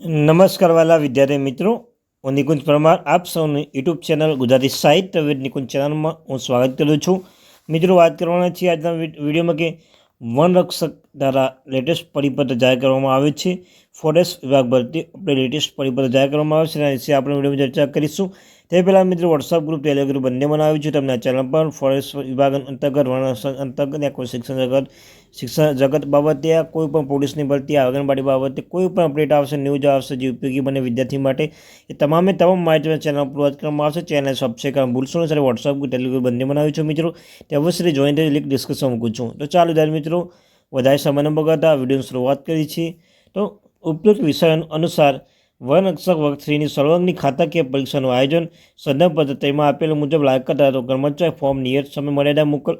નમસ્કાર વાલા વિદ્યાર્થી મિત્રો, હું નિકુંજ પરમાર, આપ સૌની યુટ્યુબ ચેનલ ગુજરાતી સાહિત્ય વિદ નિકુંજ ચેનલમાં હું સ્વાગત કરું છું. મિત્રો, વાત કરવાના છીએ આજના વિડીયોમાં કે વનરક્ષક દ્વારા લેટેસ્ટ પરિપત્ર જાહેર કરવામાં આવે છે. ફોરેસ્ટ વિભાગ ભરતી આપણે લેટેસ્ટ પરિપત્ર જાહેર કરવામાં આવે છે. એના વિશે આપણે વિડીયોમાં ચર્ચા કરીશું. તે પહેલાં મિત્રો વોટ્સઅપ ગ્રુપ ટેલિગ્રુપ ગ્રુપ બંને બનાવ્યું છે. તમને ચેનલ પર ફોરેસ્ટ વિભાગ અંતર્ગત વર્ણ અંતર્ગત યા કોઈ શિક્ષણ જગત શિક્ષણ જગત બાબતે યા કોઈ પણ પોલીસની ભરતી, આંગણવાડી બાબતે કોઈ પણ અપડેટ આવશે ન્યૂઝ આવશે, જે ઉપયોગી બને વિદ્યાર્થી માટે, એ તમામે તમામ માહિતી ચેનલ પર વાત કરવામાં આવશે. ચેનલ સબસ્ક્રાઈબ કરવા ભૂલશો નહીં. સાથે વોટ્સઅપ ટેલિગ્રુપ બંને બનાવ્યું છે મિત્રો. તે અવશ્ય જોઈન થઈ લિંક ડિસ્કશન મૂકું છું. તો ચાલો ત્યારે મિત્રો, વધારે સમય ન બગાડતા વિડીયોની શરૂઆત કરી છીએ. તો ઉપયુક્ત વિષય અનુસાર વન રક્ષક વર્ગ થ્રીની સર્વાંગની ખાતાકીય પરીક્ષાનું આયોજન સંદર્ભ પદ્ધતિમાં આપેલ મુજબ લાયકાત ધરાવતો કર્મચારી ફોર્મ નિયત સમય મર્યાદા મોકલ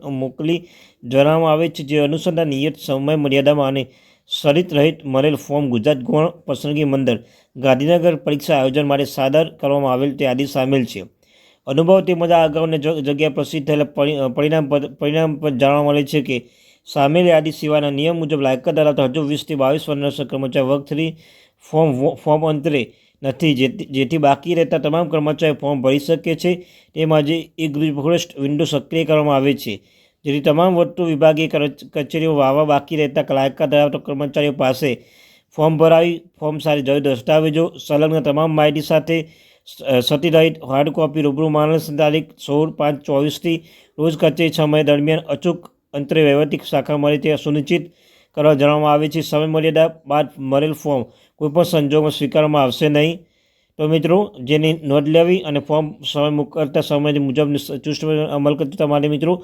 જણાવવામાં આવે છે, જે અનુસંધાન નિયત સમય મર્યાદામાં અને સરિત રહિત મળેલ ફોર્મ ગુજરાત ગૌણ પસંદગી મંડળ ગાંધીનગર પરીક્ષા આયોજન માટે સાદર કરવામાં આવેલ તે આદિ સામેલ છે. અનુભવ તેમજ આ અગાઉની જગ્યા પ્રસિદ્ધ થયેલા પરિણામ પર- પરિણામ પર જાણવા મળે છે કે સામેલ યાદી સિવાયના નિયમ મુજબ લાયકાત ધરાવતા હજુ વીસથી બાવીસ વર્ષના કર્મચારી વર્ગ થ્રી ફોર્મ ફોર્મ અંતરે નથી જેથી બાકી રહેતા તમામ કર્મચારીઓ ફોર્મ ભરી શકે છે. તેમાં એક ફોરેસ્ટ વિન્ડો સક્રિય કરવામાં આવે છે. જેથી તમામ વધુ વિભાગીય કચેરીઓ વાવા બાકી રહેતા લાયકાત ધરાવતા કર્મચારીઓ પાસે ફોર્મ ભરાવી, ફોર્મ સારી જરૂર દસ્તાવેજો, સંલગ્ન તમામ માહિતી સાથે સતી હાર્ડ કોપી રૂબરૂ માણસ તારીખ સોળ પાંચ ચોવીસથી રોજ કચેરી સમય દરમિયાન અચૂક અંતરે વહીવટી શાખા મળે તે સુનિશ્ચિત કરવા જણાવવામાં આવે છે. સમય મર્યાદા બાદ મળેલ ફોર્મ કોઈપણ સંજોગોમાં સ્વીકારવામાં આવશે નહીં. તો મિત્રો, જેની નોંધ લેવી અને ફોર્મ સમય કરતા સમય મુજબ ચુસ્ત અમલ કરતા માટે મિત્રો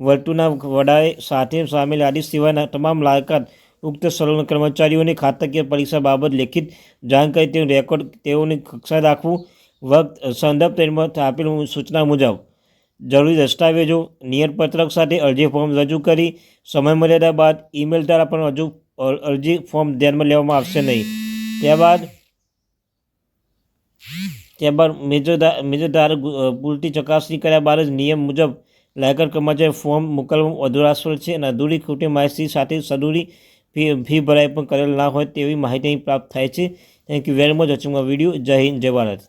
વર્તુના વડાએ સાથે સામેલ યાદી સિવાયના તમામ લાયકાત ઉક્ત સંલગ્ન કર્મચારીઓની ખાતાકીય પરીક્ષા બાબત લેખિત જાણકારી તેનું રેકોર્ડ તેઓની કક્ષા રાખવું. વખત સંદર્ભ તેમાં આપેલ સૂચના મુજબ જરૂરી દસ્તાવેજો નિયતપત્રક સાથે અરજી ફોર્મ રજૂ કરી, સમય મર્યાદા બાદ ઈમેલ દ્વારા પણ હજુ અરજી ફોર્મ ધ્યાનમાં લેવામાં આવશે નહીં. ત્યારબાદ ત્યારબાદ મેજર મેજરદાર મેજર ધારક પૂરતી ચકાસણી કર્યા બાદ જ નિયમ મુજબ લાયકર કર્મચારી ફોર્મ મોકલવામાં અધુરાશ્વર છે અને અધૂરી ખોટી માહિતી સાથે સદુરી ફી ફી ભરાઈ પણ કરેલ ના હોય તેવી માહિતી પ્રાપ્ત થાય છે. Thank you very much watching video Jai Hind Jai Bharat